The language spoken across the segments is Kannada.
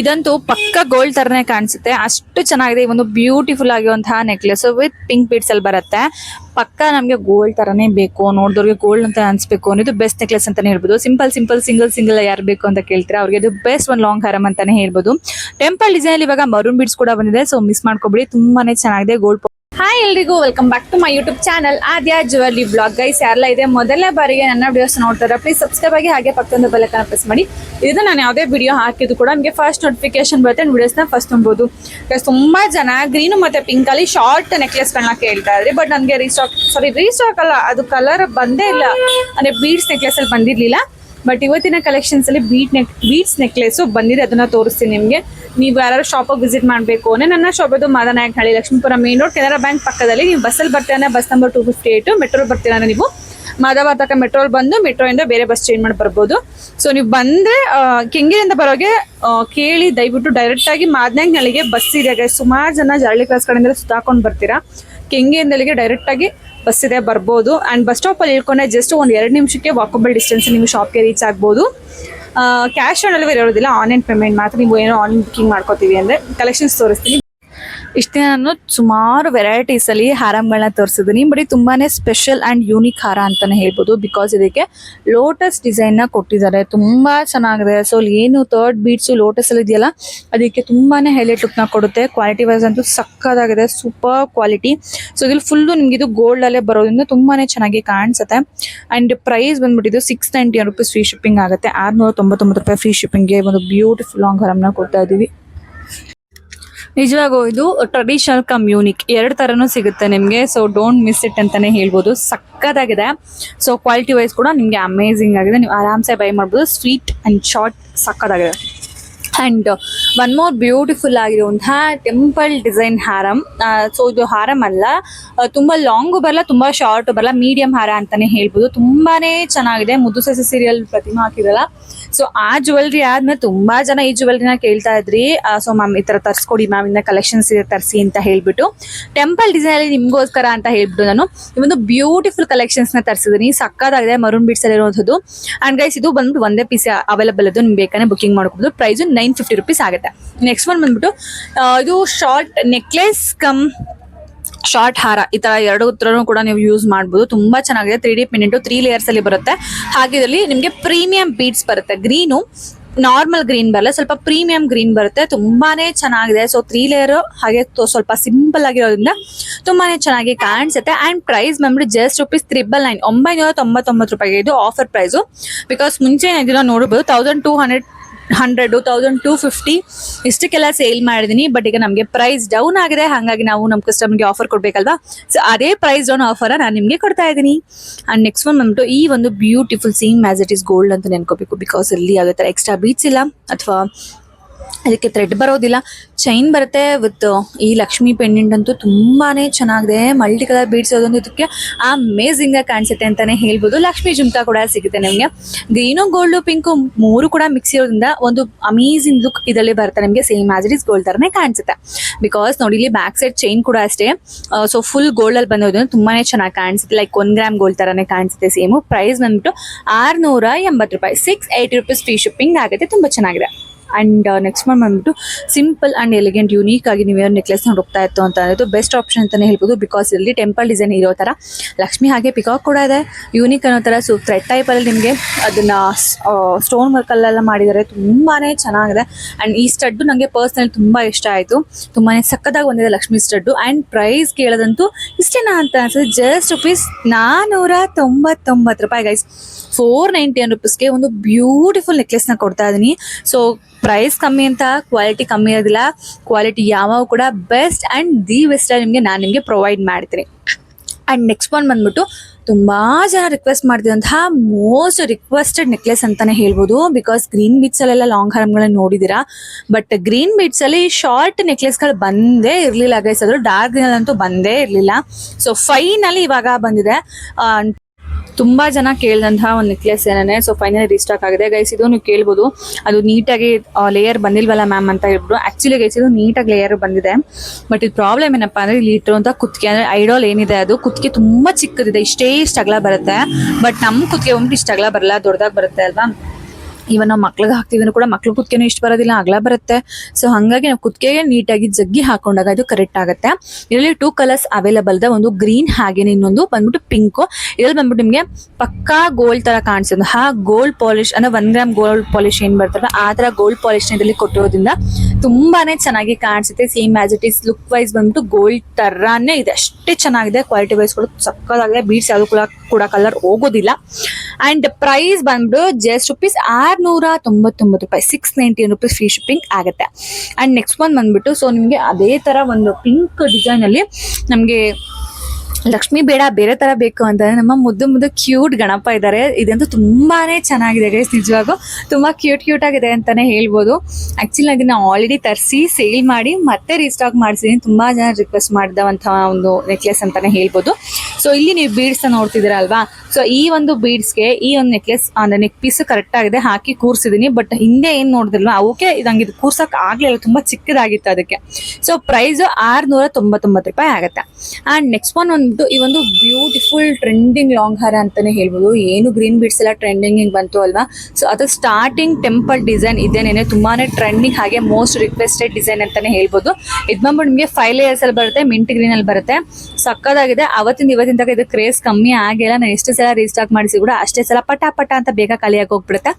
ಇದಂತೂ ಪಕ್ಕ ಗೋಲ್ಡ್ ತರನೇ ಕಾಣಿಸುತ್ತೆ. ಅಷ್ಟು ಚೆನ್ನಾಗಿದೆ. ಈ ಒಂದು ಬ್ಯೂಟಿಫುಲ್ ಆಗಿರುವಂತಹ ನೆಕ್ಲೆಸ್ ವಿತ್ ಪಿಂಕ್ ಬೀಡ್ಸ್ ಅಲ್ಲಿ ಬರುತ್ತೆ. ಪಕ್ಕ ನಮಗೆ ಗೋಲ್ಡ್ ತರನೇ ಬೇಕು. ನೋಡಿದವ್ರಿಗೆ ಗೋಲ್ಡ್ ಅಂತ ಅನ್ಸ್ಬೇಕು ಅನ್ನೋದು ಬೆಸ್ಟ್ ನೆಕ್ಲೆಸ್ ಅಂತಾನೆ ಹೇಳ್ಬೋದು. ಸಿಂಪಲ್ ಸಿಂಪಲ್ ಸಿಂಗಲ್ ಸಿಂಗಲ್ ಯಾರು ಬೇಕು ಅಂತ ಕೇಳ್ತಾರೆ? ಅವ್ರಿಗೆ ಇದು ಬೆಸ್ಟ್ ಒಂದು ಲಾಂಗ್ ಹಾರಮ್ ಅಂತಾನೆ ಹೇಳ್ಬೋದು. ಟೆಂಪಲ್ ಡಿಸೈನ್ ಇವಾಗ ಮರೂನ್ ಬೀಡ್ಸ್ ಕೂಡ ಬಂದಿದೆ. ಸೊ ಮಿಸ್ ಮಾಡ್ಕೊಬಿಡಿ. ತುಂಬಾನೇ ಚೆನ್ನಾಗಿದೆ. ಗೋಲ್ಡ್ ಹಾಯ್ ಎಲ್ರಿಗೂ welcome back to my YouTube channel Aadya jewellery blog guys ಯಾರೆಲ್ಲ ಇದೆ ಮೊದಲನೇ ಬಾರಿಗೆ ನನ್ನ ವಿಡಿಯೋಸ್ ನೋಡ್ತಾರೆ ಪ್ಲೀಸ್ ಸಬ್ಸ್ಕ್ರೈಬ್ ಆಗಿ ಹಾಗೆ ಪಕ್ಕದ ಬೆಲ್ಲಕ್ಕನ ಪ್ರೆಸ್ ಮಾಡಿ. ಇದು ನಾನು ಯಾವುದೇ ವಿಡಿಯೋ ಹಾಕಿದ್ದು ಕೂಡ ನಿಮಗೆ ಫಸ್ಟ್ ನೋಟಿಫಿಕೇಶನ್ ಬರುತ್ತೆ ವಿಡಿಯೋಸ್ನ ಫಸ್ಟ್ ನೋಡ್ಬೋದು Guys, ತುಂಬ ಜನ ಗ್ರೀನು ಮತ್ತು ಪಿಂಕಲ್ಲಿ ಶಾರ್ಟ್ ನೆಕ್ಲೆಸ್ಗಳನ್ನ ಕೇಳ್ತಾ ಇದ್ರಿ ಬಟ್ ನನಗೆ ರೀಸ್ಟಾಕ್ ಸಾರಿ ರೀಸ್ಟಾಕ್ ಅಲ್ಲ ಅದು ಕಲರ್ ಬಂದೇ ಇಲ್ಲ. ಅಂದರೆ ಬೀಡ್ಸ್ ನೆಕ್ಲೆಸ್ ಅಲ್ಲಿ ಬಂದಿರ್ಲಿಲ್ಲ. ಬಟ್ ಇವತ್ತಿನ ಕಲೆಕ್ಷನ್ಸ್ ಅಲ್ಲಿ ಬೀಟ್ ನೆಕ್ ಬೀಟ್ಸ್ ನೆಕ್ಲೆಸ್ ಬಂದಿದೆ, ಅದನ್ನ ತೋರಿಸ್ತೀನಿ ನಿಮಗೆ. ನೀವು ಯಾರು ಶಾಪಿಗೆ ವಿಸಿಟ್ ಮಾಡಬೇಕು ಅಂದ್ರೆ ನನ್ನ ಶಾಪ್ ಅದು Madanayakanahalli Lakshmipura main road Canara bank ಪಕ್ಕದಲ್ಲಿ. ನೀವು ಬಸ್ಸಲ್ಲಿ ಬರ್ತೀರಾ bus number two fifty eight metro ಬರ್ತೀರಾ ನೀವು ಮಾಧವ ತಕ್ಕ ಮೆಟ್ರೋಲ್ ಬಂದು ಮೆಟ್ರೋ ಇಂದ ಬೇರೆ ಬಸ್ ಚೇಂಜ್ ಮಾಡಿ ಬರ್ಬೋದು. ಸೊ ನೀವು ಬಂದ್ರೆ ಕೆಂಗೆಯಿಂದ ಬರೋಗೆ ಕೇಳಿ ದಯವಿಟ್ಟು ಡೈರೆಕ್ಟ್ ಆಗಿ ಮಾದನಾಯಕನಹಳ್ಳಿಗೆ ಬಸ್ ಇದೆ. ಸುಮಾರು ಜನ ಜರಳಿ ಕ್ಲಾಸ್ ಕಡೆಯಿಂದ ಸುತ್ತಾಕೊಂಡು ಬರ್ತೀರಾ. ಕೆಂಗೇರಿಯಿಂದಲಿಗೆ ಡೈರೆಕ್ಟ್ ಆಗಿ ಬಸ್ ಇದೆ, ಬರ್ಬೋದು. ಆ್ಯಂಡ್ ಬಸ್ ಸ್ಟಾಪಲ್ಲಿ ಇಳ್ಕೊಂಡೆ ಜಸ್ಟ್ ಒಂದು ಎರಡು ನಿಮಿಷಕ್ಕೆ ವಾಕಬಲ್ ಡಿಸ್ಟೆನ್ಸ್ ನೀವು ಶಾಪ್ಗೆ ರೀಚ್ ಆಗ್ಬೋದು. ಕ್ಯಾಶ್ ಆನ್ ಡೆಲಿವರಿ ಇರೋದಿಲ್ಲ ಆನ್ಲೈನ್ ಪೇಮೆಂಟ್ ಮಾತ್ರ. ನೀವು ಏನೋ ಆನ್ಲೈನ್ ಬುಕ್ಕಿಂಗ್ ಮಾಡ್ಕೋತೀವಿ ಅಂದರೆ ಕಲೆಕ್ಷನ್ಸ್ ತೋರಿಸ್ತೀನಿ. ಇಷ್ಟು ನಾನು ಸುಮಾರು ವೆರೈಟೀಸ್ ಅಲ್ಲಿ ಹಾರಗಳನ್ನ ತೋರಿಸಿದ್ದೀನಿ. ಬರೀ ತುಂಬಾನೇ ಸ್ಪೆಷಲ್ ಅಂಡ್ ಯೂನಿಕ್ ಹಾರ ಅಂತಾನೆ ಹೇಳ್ಬೋದು ಬಿಕಾಸ್ ಇದಕ್ಕೆ ಲೋಟಸ್ ಡಿಸೈನ್ನ ಕೊಟ್ಟಿದ್ದಾರೆ. ತುಂಬಾ ಚೆನ್ನಾಗಿದೆ. ಸೊ ಏನು ಬೀಟ್ಸ್ ಲೋಟಸ್ ಅಲ್ಲಿ ಇದೆಯಲ್ಲ, ಅದಕ್ಕೆ ತುಂಬಾನೇ ಹೈಲೈಟ್ನ ಕೊಡುತ್ತೆ. ಕ್ವಾಲಿಟಿ ವೈಸ್ ಅಂತೂ ಸಕ್ಕದಾಗಿದೆ. ಸೂಪರ್ ಕ್ವಾಲಿಟಿ ಸೊ ಇದ್ರಲ್ಲಿ ಫುಲ್ಲು ನಿಮ್ಗೆ ಇದು ಗೋಲ್ಡ್ ಅಲ್ಲೇ ಬರೋದ್ರಿಂದ ತುಂಬಾನೇ ಚೆನ್ನಾಗಿ ಕಾಣಿಸುತ್ತೆ. ಅಂಡ್ ಪ್ರೈಸ್ ಬಂದ್ಬಿಟ್ಟಿದ್ದು ಸಿಕ್ಸ್ ನೈಂಟಿ ಫ್ರೀ ಶಿಪ್ಪಿಂಗ್ ಆಗುತ್ತೆ. ಆರ್ನೂರ ತೊಂಬತ್ತೊಂಬತ್ತು ರೂಪಾಯಿ ಫ್ರೀ ಶಿಪ್ಪಿಂಗ್ಗೆ ಒಂದು ಬ್ಯೂಟಿಫುಲ್ ಲಾಂಗ್ ಹಾರಮ್ನ ಕೊಡ್ತಾ ಇದೀವಿ ನಿಜವಾಗೂ ಇದು ಟ್ರೆಡಿಷನಲ್ ಕಮ್ಯೂನಿಕ್ ಎರಡು ಥರನೂ ಸಿಗುತ್ತೆ ನಿಮಗೆ. ಸೊ ಡೋಂಟ್ ಮಿಸ್ ಇಟ್ ಅಂತಲೇ ಹೇಳ್ಬೋದು. ಸಕ್ಕತ್ತಾಗಿದೆ. ಸೊ ಕ್ವಾಲಿಟಿ ವೈಸ್ ಕೂಡ ನಿಮಗೆ ಅಮೇಝಿಂಗ್ ಆಗಿದೆ. ನೀವು ಆರಾಮ್ಸೆ ಬೈ ಮಾಡ್ಬೋದು. ಸ್ವೀಟ್ ಆ್ಯಂಡ್ ಶಾರ್ಟ್ ಸಕ್ಕತ್ತಾಗಿದೆ. ಆ್ಯಂಡ್ ಒನ್ ಮೋರ್ ಬ್ಯೂಟಿಫುಲ್ ಆಗಿರುವಂತಹ ಟೆಂಪಲ್ ಡಿಸೈನ್ ಹಾರಂ. ಸೊ ಇದು ಹಾರಮ್ ಅಲ್ಲ ತುಂಬ ಲಾಂಗು ಬರಲ್ಲ, ತುಂಬ ಶಾರ್ಟ್ ಬರಲ್ಲ ಮೀಡಿಯಂ ಹಾರ ಅಂತಲೇ ಹೇಳ್ಬೋದು. ತುಂಬಾ ಚೆನ್ನಾಗಿದೆ. ಮುದ್ದು ಸಸಿ ಸೀರಿಯಲ್ ಪ್ರತಿಮಾ ಹಾಕಿರಲ್ಲ ಸೊ ಆ ಜ್ಯುವೆಲ್ರಿ ಆದ್ಮೇಲೆ ತುಂಬಾ ಜನ ಈ ಜ್ಯುವೆಲ್ರಿನ ಕೇಳ್ತಾ ಇದ್ರಿ. ಸೊ ಮ್ಯಾಮ್ ಈ ತರ ತರ್ಸ್ಕೊಡಿ ಮ್ಯಾಮ್ ಇಂದ ಕಲೆಕ್ಷನ್ಸ್ ಇದೆ, ತರಿಸಿ ಅಂತ ಹೇಳ್ಬಿಟ್ಟು. ಟೆಂಪಲ್ ಡಿಸೈನ್ ಅಲ್ಲಿ ನಿಮ್ಗೋಸ್ಕರ ಅಂತ ಹೇಳ್ಬಿಟ್ಟು ನಾನು ಈ ಒಂದು ಬ್ಯೂಟಿಫುಲ್ ಕಲೆಕ್ಷನ್ಸ್ನ ತರಿಸಿದೀನಿ ಸಕ್ಕದಾಗಿದೆ ಮರೂನ್ ಬೀಟ್ಸ್ ಅಲ್ಲಿ ಇರುವಂತದ್ದು ಅಂಡ್ ಗೈಸ್ ಇದು ಬಂದ್ಬಿಟ್ಟು ಒಂದೇ ಪೀಸ್ ಅವೈಲೇಬಲ್ ಅದು ನಿಮ್ ಬೇಕಾದ್ರೆ ಬುಕಿಂಗ್ ಮಾಡ್ಕೋಬಹುದು ಪ್ರೈಸ್ ನೈನ್ ಫಿಫ್ಟಿ ರುಪೀಸ್ ಆಗುತ್ತೆ. ನೆಕ್ಸ್ಟ್ ಒನ್ ಬಂದ್ಬಿಟ್ಟು ಇದು ಶಾರ್ಟ್ ನೆಕ್ಲೆಸ್ ಕಮ್ ಶಾರ್ಟ್ ಹಾರ, ಈ ತರ ಎರಡು ಥರನೂ ಕೂಡ ನೀವು ಯೂಸ್ ಮಾಡಬಹುದು ತುಂಬಾ ಚೆನ್ನಾಗಿದೆ. ತ್ರೀ ಡಿ ಪಿನೆಂಟು ತ್ರೀ ಲೇಯರ್ಸ್ ಅಲ್ಲಿ ಬರುತ್ತೆ. ಹಾಗೆ ಇದರಲ್ಲಿ ನಿಮಗೆ ಪ್ರೀಮಿಯಂ ಬೀಟ್ಸ್ ಬರುತ್ತೆ. ಗ್ರೀನು ನಾರ್ಮಲ್ ಗ್ರೀನ್ ಬರಲ್ಲ ಸ್ವಲ್ಪ ಪ್ರೀಮಿಯಂ ಗ್ರೀನ್ ಬರುತ್ತೆ. ತುಂಬಾನೇ ಚೆನ್ನಾಗಿದೆ. ಸೊ ತ್ರೀ ಲೇಯರ್ ಹಾಗೆ ಸ್ವಲ್ಪ ಸಿಂಪಲ್ ಆಗಿರೋದ್ರಿಂದ ತುಂಬಾನೇ ಚೆನ್ನಾಗಿ ಕಾಣಿಸುತ್ತೆ. ಅಂಡ್ ಪ್ರೈಸ್ ಬಂದ್ಬಿಟ್ಟು ಜಸ್ಟ್ ರುಪೀಸ್ ತ್ರಿಬಲ್ ನೈನ್ ಒಂಬೈನೂರ ತೊಂಬತ್ತೊಂಬತ್ತು ರೂಪಾಯಿಗೆ ಇದು ಆಫರ್ ಪ್ರೈಸು ಬಿಕಾಸ್ ಮುಂಚೆ ಇದನ್ನ ನೋಡಬಹುದು thousand two hundred hundred thousand two fifty ಇಷ್ಟಕ್ಕೆಲ್ಲ ಸೇಲ್ ಮಾಡಿದೀನಿ, ಬಟ್ ಈಗ ನಮಗೆ ಪ್ರೈಸ್ ಡೌನ್ ಆಗಿದೆ. ಹಾಗಾಗಿ ನಾವು ನಮ್ಮ ಕಸ್ಟಮರ್ಗೆ ಆಫರ್ ಕೊಡಬೇಕಲ್ವಾ? ಸೊ ಅದೇ ಪ್ರೈಸ್ ಡೌನ್ ಆಫರ ನಾನು ನಿಮಗೆ ಕೊಡ್ತಾ ಇದ್ದೀನಿ ಆ್ಯಂಡ್ ನೆಕ್ಸ್ಟ್ ಒನ್ ಬಂದ್ಬಿಟ್ಟು ಈ ಒಂದು beautiful same as it is gold ಅಂತ ನೆನ್ಕೋಬೇಕು. ಬಿಕಾಸ್ ಇಲ್ಲಿ ಯಾವುದೇ ಥರ ಎಕ್ಸ್ಟ್ರಾ ಬೀಟ್ಸ್ ಇಲ್ಲ, ಅಥವಾ ಅದಕ್ಕೆ ಥ್ರೆಡ್ ಬರೋದಿಲ್ಲ. ಚೈನ್ ಬರುತ್ತೆ ವಿತ್ ಈ ಲಕ್ಷ್ಮಿ ಪೆಂಡೆಂಟ್ ಅಂತೂ ತುಂಬಾನೇ ಚೆನ್ನಾಗಿದೆ. ಮಲ್ಟಿ ಕಲರ್ ಬೀಡ್ಸ್ ಅದೊಂದು ಇದಕ್ಕೆ ಅಮೇಝಿಂಗ್ ಆಗಿ ಕಾಣಿಸುತ್ತೆ ಅಂತಾನೆ ಹೇಳ್ಬೋದು. ಲಕ್ಷ್ಮಿ ಜುಮ್ಕಾ ಕೂಡ ಸಿಗುತ್ತೆ ನಿಮಗೆ. ಗ್ರೀನು ಗೋಲ್ಡು ಪಿಂಕು ಮೂರು ಕೂಡ ಮಿಕ್ಸ್ ಇರೋದ್ರಿಂದ ಒಂದು ಅಮೇಝಿಂಗ್ ಲುಕ್ ಇದರಲ್ಲಿ ಬರುತ್ತೆ ನಿಮಗೆ. Same as it is gold ಥರನೇ ಕಾಣಿಸುತ್ತೆ. ಬಿಕಾಸ್ ನೋಡಿ ಇಲ್ಲಿ ಬ್ಯಾಕ್ ಸೈಡ್ ಚೈನ್ ಕೂಡ ಅಷ್ಟೇ. ಸೊ ಫುಲ್ ಗೋಲ್ಡ್ ಅಲ್ಲಿ ಬಂದಿರೋದ್ರಿಂದ ತುಂಬಾನೇ ಚೆನ್ನಾಗಿ ಕಾಣಿಸುತ್ತೆ. ಲೈಕ್ ಒನ್ ಗ್ರಾಮ್ ಗೋಲ್ಡ್ ಥರನೇ ಕಾಣಿಸುತ್ತೆ ಸೇಮು ಪ್ರೈಸ್ ಬಂದ್ಬಿಟ್ಟು ಆರುನೂರ ಎಂಬತ್ತು ರೂಪಾಯಿ. Six eighty rupees free shipping ಆಗುತ್ತೆ. ತುಂಬಾ ಚೆನ್ನಾಗಿದೆ. ಅಂಡ್ ನೆಕ್ಸ್ಟ್ ಮಂತ್ ಬಂದ್ಬಿಟ್ಟು ಸಿಂಪಲ್ ಆ್ಯಂಡ್ ಎಲಿಗೆಂಟ್ ಯೂನೀಕ್ ಆಗಿ ನೀವು ಏನು ನೆಕ್ಲೆಸ್ ಹೋಗ್ತಾ ಇತ್ತು ಅಂತ ಅನ್ನೋದು ಬೆಸ್ಟ್ ಆಪ್ಷನ್ ಅಂತಲೇ ಹೇಳ್ಬೋದು ಬಿಕಾಸ್ ಇಲ್ಲಿ ಟೆಂಪಲ್ ಡಿಸೈನ್ ಇರೋ ಥರ ಲಕ್ಷ್ಮಿ ಹಾಗೆ ಪಿಕಾಕ್ ಕೂಡ ಇದೆ. ಯೂನಿಕ್ ಅನ್ನೋ ಥರ ಸೊ ಥ್ರೆಡ್ ಟೈಪಲ್ಲಿ ನಿಮಗೆ ಅದನ್ನು ಸ್ಟೋನ್ ವರ್ಕಲ್ಲೆಲ್ಲ ಮಾಡಿದ್ದಾರೆ ತುಂಬಾ ಚೆನ್ನಾಗಿದೆ. ಆ್ಯಂಡ್ ಈ ಸ್ಟಡ್ಡು ನನಗೆ ಪರ್ಸ್ನಲಿ ತುಂಬ ಇಷ್ಟ ಆಯಿತು. ತುಂಬಾ ಸಕ್ಕದಾಗಿ ಬಂದಿದೆ ಲಕ್ಷ್ಮಿ ಸ್ಟಡ್ಡು ಆ್ಯಂಡ್ ಪ್ರೈಸ್ ಕೇಳೋದಂತೂ ಇಷ್ಟೇನಾ ಅಂತ ಅನ್ಸುತ್ತೆ. ಜಸ್ಟ್ ರುಪೀಸ್ ನಾನ್ನೂರ ತೊಂಬತ್ತೊಂಬತ್ತು ರೂಪಾಯಿ ಗೈಸ್ ಫೋರ್ ನೈಂಟಿ ಒನ್ ರುಪೀಸ್ಗೆ ಒಂದು ಬ್ಯೂಟಿಫುಲ್ ನೆಕ್ಲೆಸ್ನ ಕೊಡ್ತಾ ಇದ್ದೀನಿ ಸೊ ಪ್ರೈಸ್ ಕಮ್ಮಿ ಅಂತ ಕ್ವಾಲಿಟಿ ಕಮ್ಮಿ ಇರೋದಿಲ್ಲ. ಕ್ವಾಲಿಟಿ ಯಾವಾಗ ಕೂಡ ಬೆಸ್ಟ್ ಆ್ಯಂಡ್ ದಿ ಬೆಸ್ಟ್ ನಿಮಗೆ ನಾನು ನಿಮಗೆ ಪ್ರೊವೈಡ್ ಮಾಡ್ತೀನಿ. ಆ್ಯಂಡ್ ನೆಕ್ಸ್ಟ್ ಒನ್ ಬಂದ್ಬಿಟ್ಟು ತುಂಬ ಜನ ರಿಕ್ವೆಸ್ಟ್ ಮಾಡ್ತಿದ್ದಂತಹ ಮೋಸ್ಟ್ ರಿಕ್ವೆಸ್ಟೆಡ್ ನೆಕ್ಲೆಸ್ ಅಂತಾನೆ ಹೇಳ್ಬೋದು. ಬಿಕಾಸ್ ಗ್ರೀನ್ ಬೀಟ್ಸ್ ಅಲ್ಲೆಲ್ಲ ಲಾಂಗ್ ಹಾರ್ಮ್ಗಳನ್ನ ನೋಡಿದ್ದೀರಾ? ಬಟ್ ಗ್ರೀನ್ ಬೀಟ್ಸ್ ಅಲ್ಲಿ ಶಾರ್ಟ್ ನೆಕ್ಲೆಸ್ಗಳು ಬಂದೇ ಇರಲಿಲ್ಲ ಗೈಸ್ ಅದು ಡಾರ್ಕ್ ಗ್ರೀನ್ ಅಂತೂ ಬಂದೇ ಇರಲಿಲ್ಲ. ಸೊ ಫೈನಲಿ ಇವಾಗ ಬಂದಿದೆ. ತುಂಬಾ ಜನ ಕೇಳಿದಂತಹ ಒಂದು ನೆಕ್ಲೆಸ್ ಏನೇ ಸೊ ಫೈನಲಿ ರೀಸ್ಟಾಕ್ ಆಗಿದೆ. ಗೈಸ್ ಇದು ನೀವು ಕೇಳ್ಬೋದು. ಅದು ನೀಟಾಗಿ ಲೇಯರ್ ಬಂದಿಲ್ವಲ್ಲ ಮ್ಯಾಮ್ ಅಂತ ಹೇಳ್ಬಿಟ್ಟು. ಆಕ್ಚುಲಿ ಗೈಸ್ ಇದು ನೀಟಾಗಿ ಲೇಯರ್ ಬಂದಿದೆ. ಬಟ್ ಇದು ಪ್ರಾಬ್ಲಮ್ ಏನಪ್ಪಾ ಅಂದ್ರೆ, ಇಲ್ಲಿ ಇಟ್ಟಿರುವಂತ ಕುತ್ತಿಗೆ, ಅಂದ್ರೆ ಐಡಾಲ್ ಏನಿದೆ ಅದು, ಕುತ್ತಿಗೆ ತುಂಬಾ ಚಿಕ್ಕದಿದೆ. ಇಷ್ಟೇ ಇಷ್ಟ ಅಗಲ ಬರುತ್ತೆ. ಬಟ್ ನಮ್ಮ ಕುತ್ತಿಗೆ ಬಂದ್ಬಿಟ್ಟು ಇಷ್ಟ ಅಗಲ ಬರಲ್ಲ, ದೊಡ್ಡದಾಗಿ ಬರುತ್ತೆ ಅಲ್ವಾ? ಇವನ್ ನಾವು ಮಕ್ಳಿಗೆ ಹಾಕ್ತೀವಿ ಕೂಡ ಮಕ್ಳು ಕುತ್ಕೆನೂ ಇಷ್ಟ ಬರೋದಿಲ್ಲ, ಅಗಲ ಬರುತ್ತೆ. ಸೊ ಹಾಗಾಗಿ ನಾವು ಕುತ್ಕೆಗೆ ನೀಟಾಗಿ ಜಗ್ಗಿ ಹಾಕೊಂಡಾಗ ಇದು ಕರೆಕ್ಟ್ ಆಗುತ್ತೆ. ಇದರಲ್ಲಿ ಟೂ ಕಲರ್ಸ್ ಅವೈಲಬಲ್ ಇದೆ ಒಂದು ಗ್ರೀನ್ ಹಾಗೇನೆ ಇನ್ನೊಂದು ಬಂದ್ಬಿಟ್ಟು ಪಿಂಕ್ ಇದ್ರಲ್ಲಿ ಬಂದ್ಬಿಟ್ಟು ನಿಮಗೆ ಪಕ್ಕಾ ಗೋಲ್ಡ್ ತರ ಕಾಣಿಸೋದು ಹಾ ಗೋಲ್ಡ್ ಪಾಲಿಶ್ ಅಂದ್ರೆ ಒನ್ ಗ್ರಾಮ್ ಗೋಲ್ಡ್ ಪಾಲಿಶ್ ಏನ್ ಬರ್ತಲ್ಲ ಆ ತರ ಗೋಲ್ಡ್ ಪಾಲಿಶ್ ಇದರಲ್ಲಿ ಕೊಟ್ಟಿರೋದ್ರಿಂದ ತುಂಬಾನೇ ಚೆನ್ನಾಗಿ ಕಾಣಿಸುತ್ತೆ. Same as it is look wise ಬಂದ್ಬಿಟ್ಟು ಗೋಲ್ಡ್ ತರಾನೇ ಇದೆ. ಅಷ್ಟೇ ಚೆನ್ನಾಗಿದೆ. ಕ್ವಾಲಿಟಿ ವೈಸ್ ಕೂಡ ಸಕ್ಕದಾಗಿದೆ ಬೀಡ್ಸ್ ಯಾವುದು ಕೂಡ ಕೂಡ ಕಲರ್ ಹೋಗೋದಿಲ್ಲ. ಅಂಡ್ ಪ್ರೈಸ್ ಬಂದ್ಬಿಟ್ಟು ಜಸ್ಟ್ ರುಪೀಸ್ ಆರ್ನೂರ ತೊಂಬತ್ತೊಂಬತ್ತು ರೂಪಾಯಿ six ninety rupees free shipping ಆಗುತ್ತೆ. ಅಂಡ್ ನೆಕ್ಸ್ಟ್ ಒನ್ ಬಂದ್ಬಿಟ್ಟು ಸೊ ನಿಮಗೆ ಅದೇ ಥರ ಒಂದು ಪಿಂಕ್ ಡಿಸೈನಲ್ಲಿ ನಮಗೆ ಲಕ್ಷ್ಮಿ ಬೇಡ, ಬೇರೆ ತರ ಬೇಕು ಅಂತಂದ್ರೆ ನಮ್ಮ ಮುದ್ದು ಮುದ್ದು ಕ್ಯೂಟ್ ಗಣಪ ಇದ್ದಾರೆ ಇದಂತೂ ತುಂಬಾನೇ ಚೆನ್ನಾಗಿದೆ ಗೈಸ್ ನಿಜವಾಗೂ ತುಂಬಾ ಕ್ಯೂಟ್ ಕ್ಯೂಟ್ ಆಗಿದೆ ಅಂತಾನೆ ಹೇಳ್ಬೋದು. ಆಕ್ಚುಲಿ ಅದನ್ನ ಆಲ್ರೆಡಿ ತರಿಸಿ ಸೇಲ್ ಮಾಡಿ, ಮತ್ತೆ ರೀಸ್ಟಾಕ್ ಮಾಡಿಸಿದೀನಿ. ತುಂಬಾ ಜನ ರಿಕ್ವೆಸ್ಟ್ ಮಾಡಿದಂತಹ ಒಂದು ನೆಕ್ಲೆಸ್ ಅಂತಾನೆ ಹೇಳ್ಬೋದು. ಸೊ ಇಲ್ಲಿ ನೀವು ಬೀಡ್ಸ್ ನೋಡ್ತಿದ್ದೀರಾ ಅಲ್ವಾ ಸೊ ಈ ಒಂದು ಬೀಡ್ಸ್ಗೆ ಈ ಒಂದು ನೆಕ್ಲೆಸ್ ಅಂದ್ರೆ ನೆಕ್ ಪೀಸ್ ಕರೆಕ್ಟ್ ಆಗಿದೆ, ಹಾಕಿ ಕೂರ್ಸಿದೀನಿ. ಬಟ್ ಹಿಂದೆ ಏನ್ ನೋಡಿದ್ರಲ್ವ, ಅವಕ್ಕೆ ನಂಗೆ ಇದು ಕೂರ್ಸಕ್ ಆಗ್ಲಿಲ್ಲ, ತುಂಬಾ ಚಿಕ್ಕದಾಗಿತ್ತು ಅದಕ್ಕೆ. ಸೊ ಪ್ರೈಸ್ ಆರ್ನೂರ ತೊಂಬತ್ತೊಂಬತ್ತು ರೂಪಾಯಿ ಆಗುತ್ತೆ. ಅಂಡ್ ನೆಕ್ಸ್ಟ್ ಒನ್ ಬಂದ್ಬಿಟ್ಟು ಈ ಒಂದು ಬ್ಯೂಟಿಫುಲ್ ಟ್ರೆಂಡಿಂಗ್ ಲಾಂಗ್ ಹಾರ ಅಂತಾನೆ ಹೇಳ್ಬೋದು. ಏನು ಗ್ರೀನ್ ಬೀಡ್ಸ್ ಎಲ್ಲ ಟ್ರೆಂಡಿಂಗ್ ಬಂತು ಅಲ್ವಾ? ಸೊ ಅದು ಸ್ಟಾರ್ಟಿಂಗ್ ಟೆಂಪಲ್ ಡಿಸೈನ್ ಇದೇನೇನೆ ತುಂಬಾನೇ ಟ್ರೆಂಡಿಂಗ್ ಹಾಗೆ ಮೋಸ್ಟ್ ರಿಕ್ವೆಸ್ಟೆಡ್ ಡಿಸೈನ್ ಅಂತಾನೆ ಹೇಳ್ಬೋದು. ಇದು ಬಂದ್ಬಿಟ್ಟು ನಿಮಗೆ ಫೈವ್ ಲೇಯರ್ಸ್ ಅಲ್ಲಿ ಬರುತ್ತೆ ಮಿಂಟ್ ಗ್ರೀನ್ ಅಲ್ಲಿ ಬರುತ್ತೆ. ಸಕ್ಕದಾಗಿದೆ. ಅವತ್ತಿಂದ ಇವತ್ತಿನ ತಕ್ಕ ಇದು ಕ್ರೇಸ್ ಕಮ್ಮಿ ಆಗಿಲ್ಲ. ನಾನು ಎಷ್ಟು ಸಲ ರೀಸ್ಟಾಕ್ ಮಾಡಿಸಿ ಕೂಡ ಅಷ್ಟೇ ಸಲ ಪಟ ಪಟ ಅಂತ ಬೇಗ ಖಾಲಿಯಾಗಿ ಹೋಗ್ಬಿಡುತ್ತೆ.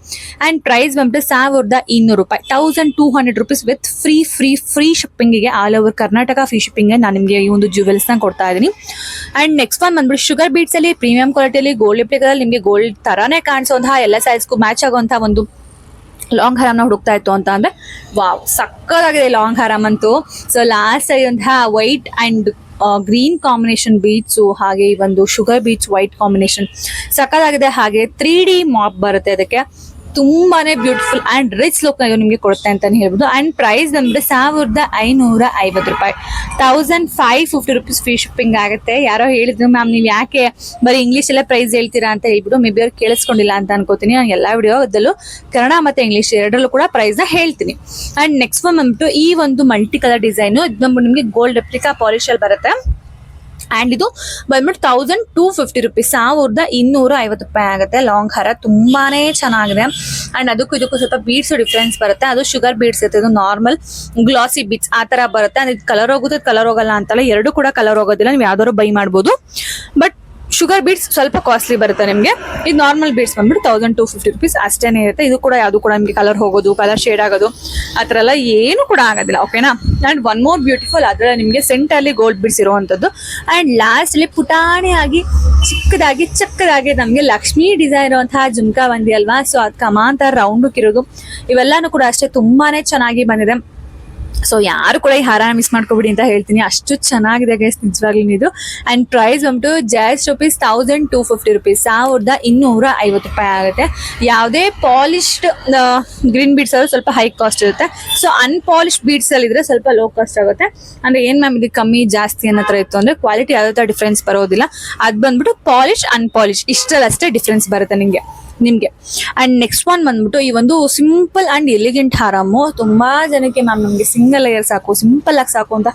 ಅಂಡ್ ಪ್ರೈಸ್ ಬಂದ್ಬಿಟ್ಟು ಸಾವಿರದ ಇನ್ನೂರು ರೂಪಾಯಿ thousand two hundred rupees with free free free ಶಿಪ್ಪಿಂಗಿಗೆ all over Karnataka free shipping ನಾನು ನಿಮಗೆ ಈ ಒಂದು ಜ್ಯುವೆಲ್ಸ್ನ ಕೊಡ್ತಾ ಇದ್ದೀನಿ. ಅಂಡ್ ನೆಕ್ಸ್ಟ್ ಒನ್ ಬಂದ್ಬಿಟ್ಟು ಶುಗರ್ ಬೀಟ್ಸ್ ಅಲ್ಲಿ ಪ್ರೀಮಿಯಂ ಕ್ವಾಲಿಟಿಯಲ್ಲಿ ಗೋಲ್ಡ್ ಲಿಪ್ಟಿಕಲ್ಲಿ ನಿಮಗೆ ಗೋಲ್ಡ್ ತರಾನೇ ಕಾಣಿಸುವಂತಹ ಎಲ್ಲ ಸೈಜ್ಗೂ ಮ್ಯಾಚ್ ಆಗುವಂತಹ ಒಂದು ಲಾಂಗ್ ಹರಾಮ್ನ ಹುಡುಕ್ತಾ ಇತ್ತು ಅಂತ ಅಂದ್ರೆ ವಾವ್ ಸಕ್ಕದಾಗಿದೆ ಲಾಂಗ್ ಹರಾಮ್ ಅಂತೂ. ಸೊ ಲಾಸ್ಟ್ ಆಗಿರುವಂತಹ white and green combination beads ಹಾಗೆ ಈ ಒಂದು ಶುಗರ್ ಬೀಚ್ ವೈಟ್ ಕಾಂಬಿನೇಷನ್ ಸಕ್ಕದಾಗಿದೆ ಹಾಗೆ ತ್ರೀ ಡಿ ಮಾಪ್ ಬರುತ್ತೆ ಅದಕ್ಕೆ. ತುಂಬಾನೇ ಬ್ಯೂಟಿಫುಲ್ ಅಂಡ್ ರಿಚ್ ಲುಕ್ ನಿಮಗೆ ಕೊಡುತ್ತೆ ಅಂತಾನೆ ಹೇಳ್ಬೋದು. ಅಂಡ್ ಪ್ರೈಸ್ ಬಂದ್ಬಿಟ್ಟು ಸಾವಿರದ ಐನೂರ ಐವತ್ತು ರೂಪಾಯಿ. Thousand five fifty rupees free shipping ಆಗುತ್ತೆ. ಯಾರೋ ಹೇಳಿದ್ರು, ಮ್ಯಾಮ್, ನೀವು ಯಾಕೆ ಬರೀ ಇಂಗ್ಲೀಷ್ ಎಲ್ಲ ಪ್ರೈಸ್ ಹೇಳ್ತೀರಾ ಅಂತ ಹೇಳ್ಬಿಟ್ಟು ಮೇ ಬಿ ಅವ್ರು ಕೇಳಿಸ್ಕೊಂಡಿಲ್ಲ ಅಂತ ಅನ್ಕೋತೀನಿ. ನಾನು ಎಲ್ಲ ವಿಡಿಯೋದಲ್ಲೂ ಕನ್ನಡ ಮತ್ತೆ ಇಂಗ್ಲೀಷ್ ಎರಡರಲ್ಲೂ ಕೂಡ ಪ್ರೈಸ್ನ ಹೇಳ್ತೀನಿ. ಅಂಡ್ ನೆಕ್ಸ್ಟ್ ಒನ್ ಬಂದ್ಬಿಟ್ಟು ಈ ಒಂದು ಮಲ್ಟಿ ಕಲರ್ ಡಿಸೈನು ಇದು ಬಂದ್ಬಿಟ್ಟು ನಿಮಗೆ ಗೋಲ್ಡ್ ರೆಪ್ಲಿಕಾ ಪಾಲಿಶ್ ಅಲ್ಲಿ ಬರುತ್ತೆ. ಅಂಡ್ ಇದು ಬಂದ್ಬಿಟ್ಟು ತೌಸಂಡ್ ಟೂ ಫಿಫ್ಟಿ ರುಪೀಸ್ ಸಾವಿರದ ಇನ್ನೂರ ಐವತ್ತು ರೂಪಾಯಿ ಆಗುತ್ತೆ. ಲಾಂಗ್ ಹರ ತುಂಬಾನೇ ಚೆನ್ನಾಗಿದೆ. ಆ್ಯಂಡ್ ಅದಕ್ಕೂ ಇದಕ್ಕೂ ಸ್ವಲ್ಪ ಬೀಡ್ಸ್ ಡಿಫ್ರೆನ್ಸ್ ಬರುತ್ತೆ. ಅದು ಶುಗರ್ ಬೀಡ್ಸ್ ಇರುತ್ತೆ. ಇದು ನಾರ್ಮಲ್ ಗ್ಲಾಸಿ ಬೀಡ್ಸ್ ಆ ತರ ಬರುತ್ತೆ. ಅಂಡ್ ಇದು ಕಲರ್ ಹೋಗುತ್ತೆ ಕಲರ್ ಹೋಗಲ್ಲ ಅಂತಲ್ಲ, ಎರಡು ಕೂಡ ಕಲರ್ ಹೋಗೋದಿಲ್ಲ. ನೀವು ಯಾವ್ದಾದ್ರು ಬೈ ಮಾಡ್ಬೋದು. ಬಟ್ ಶುಗರ್ ಬೀಡ್ಸ್ ಸ್ವಲ್ಪ ಕಾಸ್ಟ್ಲಿ ಬರುತ್ತೆ ನಿಮಗೆ. ಇದು ನಾರ್ಮಲ್ ಬೀಡ್ಸ್ ಬಂದ್ಬಿಟ್ಟು ತೌಸಂಡ್ ಟು ಫಿಫ್ಟಿ ರುಪೀಸ್ ಅಷ್ಟೇನೆ ಇರುತ್ತೆ. ಇದು ಕೂಡ ಯಾವುದು ಕೂಡ ನಿಮಗೆ ಕಲರ್ ಹೋಗೋದು ಕಲರ್ ಶೇಡ್ ಆಗೋದು, ಆ ಥರ ಎಲ್ಲ ಏನು ಕೂಡ ಆಗೋದಿಲ್ಲ ಓಕೆನಾ ಆ್ಯಂಡ್ ಒನ್ ಮೋರ್ ಬ್ಯೂಟಿಫುಲ್ ಅದರ ನಿಮಗೆ ಸೆಂಟಲ್ಲಿ ಗೋಲ್ಡ್ ಬೀಡ್ಸ್ ಇರುವಂಥದ್ದು. ಆ್ಯಂಡ್ ಲಾಸ್ಟಲ್ಲಿ ಆಗಿ, ಚಿಕ್ಕದಾಗಿ, ಚಕ್ಕದಾಗಿ ನಮಗೆ ಲಕ್ಷ್ಮಿ ಡಿಸೈನ್ ಇರುವಂತಹ ಜುಮ್ಕಾ ಬಂದಿ ಅಲ್ವಾ? ಸೊ ಅದು ಕಮಾಂತ ರೌಂಡ್ ಇರೋದು ಇವೆಲ್ಲಾನು ಕೂಡ ಅಷ್ಟೇ ತುಂಬಾ ಚೆನ್ನಾಗಿ ಬಂದಿದೆ. ಸೊ ಯಾರು ಕೂಡ ಈ ಹಾರನ ಮಿಸ್ ಮಾಡ್ಕೊಬಿಡಿ ಅಂತ ಹೇಳ್ತೀನಿ. ಅಷ್ಟು ಚೆನ್ನಾಗಿದೆ ಗೈಸ್ ನಿಜವಾಗ್ಲೂ ಇದು. ಅಂಡ್ ಪ್ರೈಸ್ ಬಂದ್ಬಿಟ್ಟು just rupees thousand two fifty rupees ಸಾವಿರದ ಇನ್ನೂರ ಐವತ್ತು ರೂಪಾಯಿ ಆಗುತ್ತೆ. ಯಾವುದೇ ಪಾಲಿಶ್ಡ್ ಗ್ರೀನ್ ಬೀಡ್ಸ್ ಅಲ್ಲಿ ಸ್ವಲ್ಪ ಹೈ ಕಾಸ್ಟ್ ಇರುತ್ತೆ. ಸೊ ಅನ್ಪಾಲಿಶ್ಡ್ ಬೀಡ್ಸ್ ಅಲ್ಲಿ ಇದ್ರೆ ಸ್ವಲ್ಪ ಲೋ ಕಾಸ್ಟ್ ಆಗುತ್ತೆ. ಅಂದ್ರೆ ಏನ್ ಮ್ಯಾಮ್ ಇದು ಕಮ್ಮಿ, ಜಾಸ್ತಿ ಅನ್ನೋ ಥರ ಇತ್ತು ಅಂದ್ರೆ ಕ್ವಾಲಿಟಿ ಯಾವುದೇ ಥರ ಡಿಫ್ರೆನ್ಸ್ ಬರೋದಿಲ್ಲ. ಅದು ಬಂದ್ಬಿಟ್ಟು ಪಾಲಿಶ್ ಅನ್ಪಾಲಿಶ್ ಇಷ್ಟರಲ್ಲಷ್ಟೇ ಡಿಫ್ರೆನ್ಸ್ ಬರುತ್ತೆ ನಿಮಗೆ. ನಿಮಗೆ. ಅಂಡ್ ನೆಕ್ಸ್ಟ್ ಒನ್ ಬಂದ್ಬಿಟ್ಟು ಈ ಒಂದು ಸಿಂಪಲ್ ಅಂಡ್ ಎಲಿಗೆಂಟ್ ಹಾರಮು ತುಂಬಾ ಜನಕ್ಕೆ ಮ್ಯಾಮ್ ನಮಗೆ ಸಿಂಗಲ್ ಲೇಯರ್ ಸಾಕು ಸಿಂಪಲ್ ಆಗಿ ಸಾಕು ಅಂತ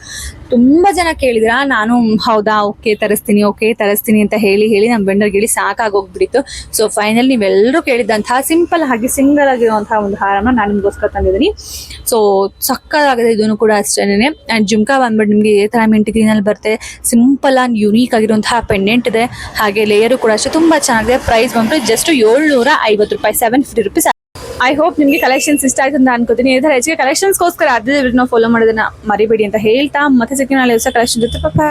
ತುಂಬಾ ಜನ ಕೇಳಿದ್ರ, ನಾನು ಹೌದಾ ಓಕೆ ತರಿಸ್ತೀನಿ ಓಕೆ ತರಿಸ್ತೀನಿ ಅಂತ ಹೇಳಿ ಹೇಳಿ ನಮ್ಮ ಬೆಂಡರ್ಗೆ ಹೇಳಿ ಸಾಕಾಗೋಗ್ಬಿಟ್ಟಿತ್ತು. ಸೊ ಫೈನಲ್ ನೀವೆಲ್ಲರೂ ಕೇಳಿದಂತಹ ಸಿಂಪಲ್ ಆಗಿ ಸಿಂಗಲ್ ಆಗಿರುವಂತಹ ಒಂದು ಹಾರನ ನಾನು ನಿಮ್ಗೋಸ್ಕರ ತಂದಿದ್ದೀನಿ. ಸೊ ಸಕ್ಕದಾಗಿದೆ ಇದನ್ನು ಕೂಡ ಅಷ್ಟೇನೆ ಅಂಡ್ ಜುಮ್ಕಾ ಬಂದ್ಬಿಟ್ಟು ನಿಮಗೆ ಏ ಥರ ಮಿಂಟ್ ಗ್ರೀನಲ್ಲಿ ಬರುತ್ತೆ. ಸಿಂಪಲ್ ಆ್ಯಂಡ್ ಯುನೀಕ್ ಆಗಿರುವಂತಹ ಪೆಂಡೆಂಟ್ ಇದೆ. ಹಾಗೆ ಲೇಯರು ಕೂಡ ಅಷ್ಟೇ, ತುಂಬಾ ಚೆನ್ನಾಗಿದೆ. ಪ್ರೈಸ್ ಬಂದ್ಬಿಟ್ಟು ಜಸ್ಟ್ ಏಳ್ನೂರ ರೂಪಾಯಿ seven fifty rupees I hope ನಿಮಗೆ ಕಲೆಕ್ಷನ್ಸ್ ಇಷ್ಟ ಆಯ್ತು ಅಂತ ಅನ್ಕೋತೀನಿ. ಇದರ ಹೆಚ್ಚಿಗೆ ಕಲೆಕ್ಷನ್ಸ್ಗೋಸ್ಕರ ಅದೇ ಫಾಲೋ ಮಾಡೋದನ್ನ ಮರಿಬೇಡಿ ಅಂತ ಹೇಳ್ತಾ ಮತ್ತೆ ಸಿಕ್ಕಿ ನಾಳೆ ಹೊಸ ಕಲೆಕ್ಷನ್ ಜೊತೆ. ಪಾಪ